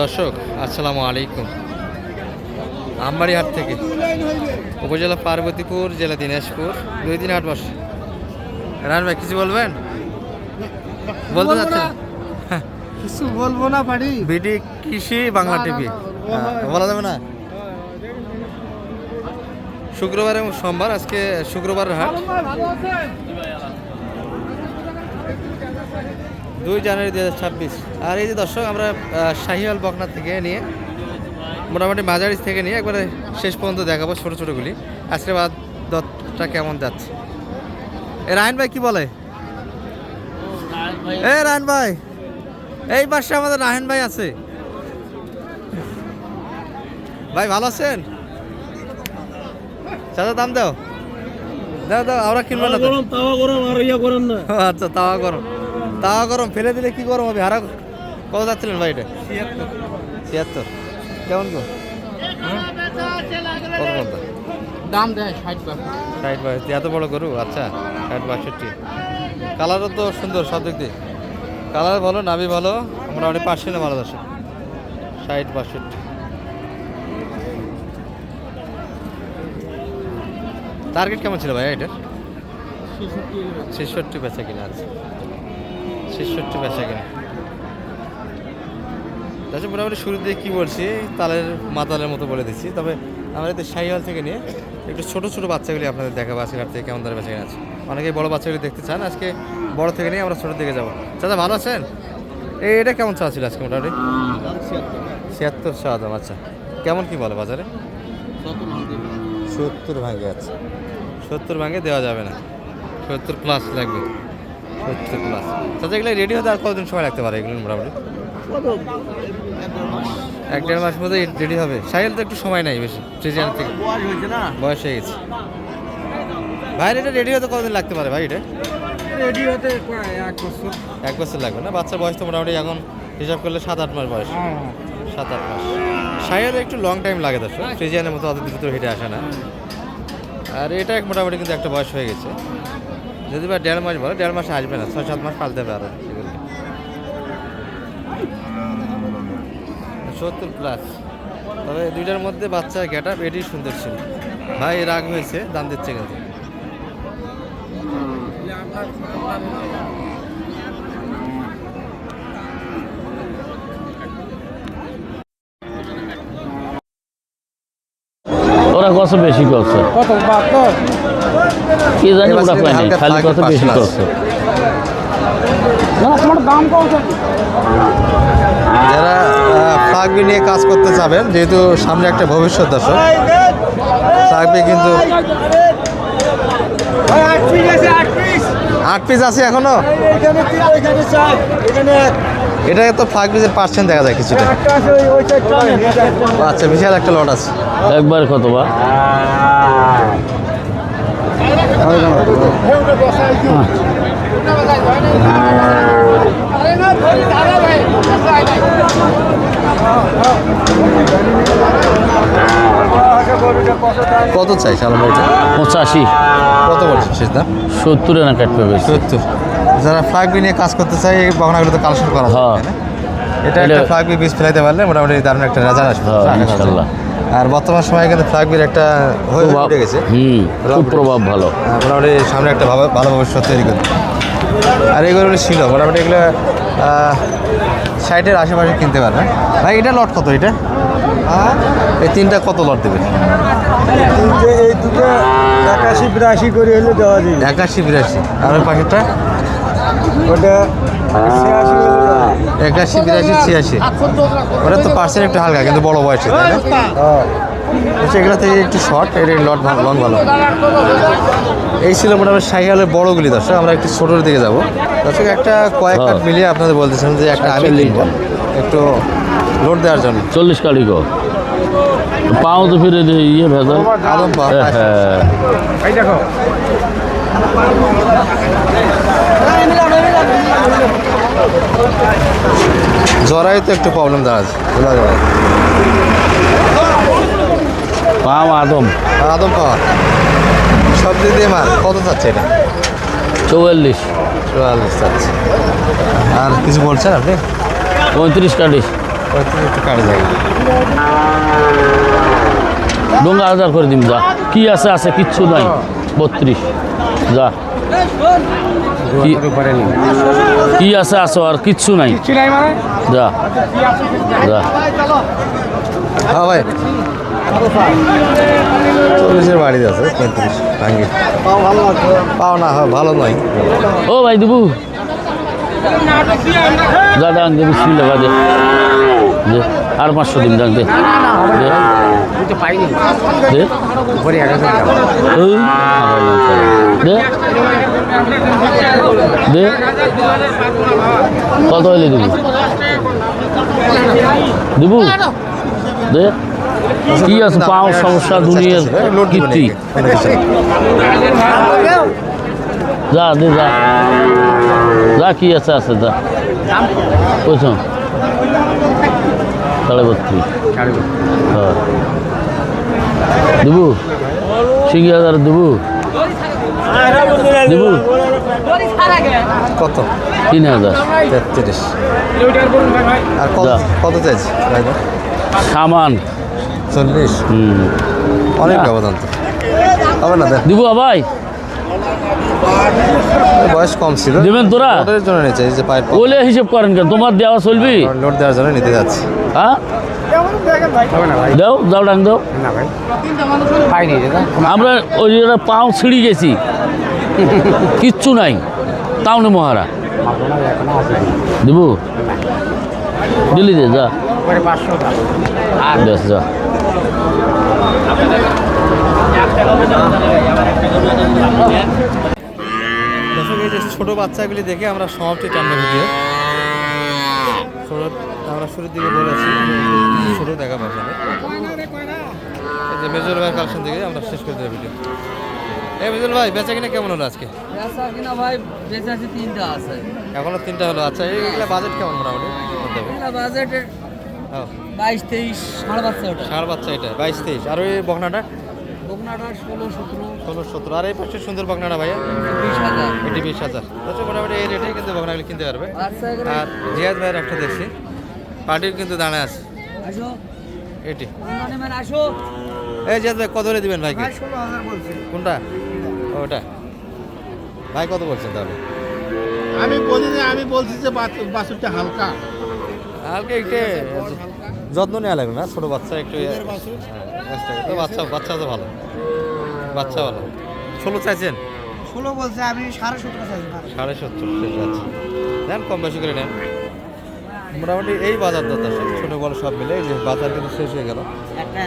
দর্শক আসসালামু আলাইকুম। আমবাড়িহাট থেকে উপজেলা পার্বতীপুর জেলা দিনাজপুর দুই দিন আট মাস রান ভাই কিছু বলবেন? বলতে চাচ্ছেন। কিছু বলব না পারি। বিডি কৃষি বাংলা টিভি। হ্যাঁ, বলা যাবে না? শুক্রবার এবং সোমবার আজকে শুক্রবারের হাট। দুই জানুয়ারি দু হাজার ছাব্বিশ। আর এই যে দর্শক আমরা শাহিওয়াল বকনা থেকে নিয়ে মোটামুটি মাঝারি থেকে নিয়ে একবারে শেষ পর্যন্ত দেখাবো ছোটো ছোটোগুলি আজকে বাদ দত্তটা কেমন যাচ্ছে? এ রায়ন ভাই কি বলে? এ রায়ন ভাই এই পাশে আমাদের রায়ন ভাই আছে। ভাই ভালো আছেন? চাচা দাম দাও। দাও দাও আমরা কিনবো না তাওয়া গরম আর ইয়া করেন আচ্ছা তাওয়া গরম। তাওয়া গরম ফেলে দিলে কি গরম হবে? হারা কত যাচ্ছিলেন ভাই এটা? ছিয়াত্তর। কেমন গো? দাম দেয় ষাট ষাট বাষট্টি এত বড় গরু? আচ্ছা ষাট বাষট্টি। কালারও তো সুন্দর সব দিক দিয়ে। কালার ভালো নাভি ভালো মোটামুটি পার্সেন্টে ভালো দর্শক ষাট বাষট্টি। টার্গেট কেমন ছিল ভাই এটার? ছেষট্টি বেচা কিনা আছে। ছেষট্টি বেচা কিনা তাছাড়া মোটামুটি শুরু দিয়ে কী বলছি, তালের মাতালের মতো বলে দিচ্ছি, তবে আমরা এতে শাহিওয়াল থেকে নিয়ে একটু ছোটো ছোটো বাচ্চাগুলি আপনাদের দেখাবো আজকে থেকে কেমন দাঁড়ে বেচা কিনা আছে অনেকেই বড়ো বাচ্চাগুলি দেখতে চান, আজকে বড় থেকে নিয়ে আমরা ছোটোর দিকে যাব। চাচা, ভালো আছেন? এই এটা কেমন চা ছিল আজকে মোটামুটি? ছিয়াত্তর চা দাম আচ্ছা। কেমন কি বলে বাজারে? সত্তর ভাঙে আছে সত্তর ভাঙে দেওয়া যাবে না। সত্তর প্লাস লাগবে। সত্তর প্লাস চাচা এগুলো রেডি হতে আর কতদিন সময় লাগতে পারে এগুলো মোটামুটি? এক দেড় মাস মধ্যে রেডি হবে। সাইকেল তো একটু সময় নাই বেশি সিজন থেকে বয়স হয়ে গেছে। ভাই এটা রেডি হতে কতদিন লাগতে পারে ভাই এটা? রেডি হতে এক বছর। এক বছর লাগবে না? বাচ্চার বয়স তো মোটামুটি এখন হিসাব করলে সাত আট মাস বয়স। সাত আট মাস। সাইকেলে একটু লং টাইম লাগে দর্শক। ফ্রিজিয়ানের মতো অত দ্রুত হেঁটে আসে না। আর এটা এক মোটামুটি কিন্তু একটা বয়স হয়ে গেছে। যদি বা দেড় মাস বলে, দেড় মাসে আসবে না, ছয় সাত মাস পালতে আরও সত্তর প্লাস তবে দুইটার মধ্যে বাচ্চা গেট আপ এটি সুন্দর ছিল। ভাই, রাগ হয়েছে, দাম দিচ্ছে কিন্তু। ওরা কত বেশি করছে? কি জানি ওরা পায় নাই হালকা খালি কত বেশি করছে? যারা ফ্লাগবি নিয়ে কাজ করতে চাবেন যেহেতু সামনে একটা ভবিষ্যৎ দর্শক ফ্লাগবি কিন্তু আট পিস আছে আট পিস। আট পিস আছে এখনও? এটা তো ফ্লাগ পিসের পার্সেন্ট দেখা যায় কিছুটা। আচ্ছা বিশাল একটা লট আছে। একবার কত বা? কত চাই সালাম পঁচাশি। কত বলছে শেষ দাম সত্তরে না কাটবে সত্তর। যারা ফ্লাগ বি নিয়ে কাজ করতে চাই এই বগনাগুলো তো কালেকশন করা যায় হ্যাঁ। না? এটা একটা এটা- ফ্লাগ বি বীজ ফেলাইতে পারলে মোটামুটি দারুণ একটা রেজাল্ট আসবে হ্যাঁ। ইনশাল্লাহ। আর বর্তমান সময়ে কিন্তু ফ্লাগ বির একটা হয়ে উঠে গেছে। হুম খুব প্রভাব ভালো। আহ, মোটামুটি সামনে একটা ভালো ভালো ভবিষ্যৎ তৈরি করবে। আর এগুলো ছিল মোটামুটি এগুলো সাইটের আশেপাশে কিনতে পারবে। ভাই এটা লট কত এটা? এই তিনটা কত লট দেবে? এই দুটো একাশি বিরাশি করে হলে দেওয়া যায়। একাশি বিরাশি। আর ওই পাশেরটা? ওটা একাশি বিরাশি ছিয়াশি। ওটা তো পার্সেন্ট একটু হালকা কিন্তু বড় বয়সে তাই না? হ্যাঁ। আচ্ছা এগুলো থেকে একটু শর্ট এর লট ভালো লং ভালো। এই ছিল মোটামুটি সাইকেলের বড়গুলি দর্শক। আমরা একটু ছোটোর দিকে যাব। দর্শক একটা কয়েক কাঠ হ্যাঁ। মিলিয়ে আপনাদের বলতেছেন যে একটা আমি। একটু লোড দেওয়ার জন্য। চল্লিশ কালি গো পাও তো ফিরে ইয়ে ভেজাল। আদম পা হ্যাঁ। দেখো। জরাই তো একটু প্রবলেম দাঁড়াচ্ছে বোঝা যাবে। পাও আদম। আদম পাওয়া সব দিক দিয়ে মার কত চাচ্ছে এটা? চৌয়াল্লিশ। চুয়াল্লিশ চাচ্ছে। আর কিছু বলছেন আপনি? পঁয়ত্রিশ কাটি। পঁয়ত্রিশ একটু কাটে যায় ডোঙ্গা হাজার করে দিম যা। কি আছে আছে কিচ্ছু নাই। বত্রিশ। যা। কি- কি আছে আছে আর কিচ্ছু নাই? যা। যা। হ্যাঁ ভাই। চল্লিশের বাড়িতে আছে পঁয়ত্রিশ ভাঙ্গি পাও না ভালো নয়। ও ভাই দেবু। যা ডাং দে বিসমিল্লা বা দে। দে। আর পাঁচশো দিন ডাং দে। দে। কত হইলে দেবু? দেবু? দে। কি আছে? পাও সমস্যা দুনিয়ার কীর্তি। যা দে যা। যা কি আছে আছে যা। বুঝছ সাড়ে বত্রিশ। দেবু সিঙ্গি হাজার দেবু। দেবু। কত? তিন হাজার। তেত্রিশ। আর কত। কত চাইছি ভাইদা সামান। চল্লিশ। হুম। অনেক ব্যবধান তো। হবে না দেবু ভাই। বয়স কম ছিল। দেবেন তোরা? লোডের জন্য নিচ্ছে এই যে পায়ের ওলে হিসেব করেন কেন? তোমার দেওয়া চলবি? লোড দেওয়ার জন্য নিতে যাচ্ছি। হ্যাঁ? দাও দাও ডাং দাও। আমরা ওই পাও ছিঁড়ি গেছি। কিচ্ছু নাই। তাও নে মহারা। দেবু দিল্লি দে যা। বেশ যা। ছোটো বাচ্চাগুলি দেখে আমরা সমাপ্তি টানবো ভিডিও ছোটো আমরা শুরুর দিকে বলেছি ছোটো দেখা পাবো এই যে মেজর ভাই কালেকশন থেকে আমরা শেষ করে দেবো ভিডিও। এই মেজর ভাই বেচা কিনা কেমন হলো আজকে? বেচা কিনা ভাই বেচা আছে তিনটা আছে। এখনও তিনটা হলো। আচ্ছা এইগুলা বাজেট কেমন মোটামুটি? হ্যাঁ বাইশ তেইশ সাড়ে বাচ্চা ওটা ষাঁড় বাচ্চা এটা বাইশ তেইশ। আর ওই বকনাটা? বকনাটা ষোলো সতেরো। ষোলো সতেরো। আর এই পাশে সুন্দর বকনাটা ভাইয়া? বিশ হাজার। এটি বিশ হাজার। আচ্ছা মোটামুটি এই রেটেই কিন্তু বকনাগুলি কিনতে পারবে। আর জিয়াদ ভাইয়ের একটা দেখছি পার্টির কিন্তু দাঁড়ায় আছে। এটি। অন্য নেবেন আসো। এই জিয়াদ ভাই কত করে দিবেন ভাইকে? কোনটা? ওটা। ভাই কত বলছেন তাহলে? আমি বলি যে আমি বলছি যে বাছুর- বাছুরটা হালকা। হালকা একটু যত্ন নেওয়া লাগবে না ছোটো বাচ্চা একটু তো বাচ্চা বাচ্চা তো ভালো। বাচ্চা ভালো। ষোলো চাইছেন? ষোলো বলছে আমি সাড়ে সতেরো চাইছি। সাড়ে সত্তর ঠিক আছে। নেন কম বেশি করে নেন। মোটামুটি এই বাজার দর দর্শক ছোটো বড় সব মিলে এই যে বাজার কিন্তু শেষ হয়ে গেল। একটা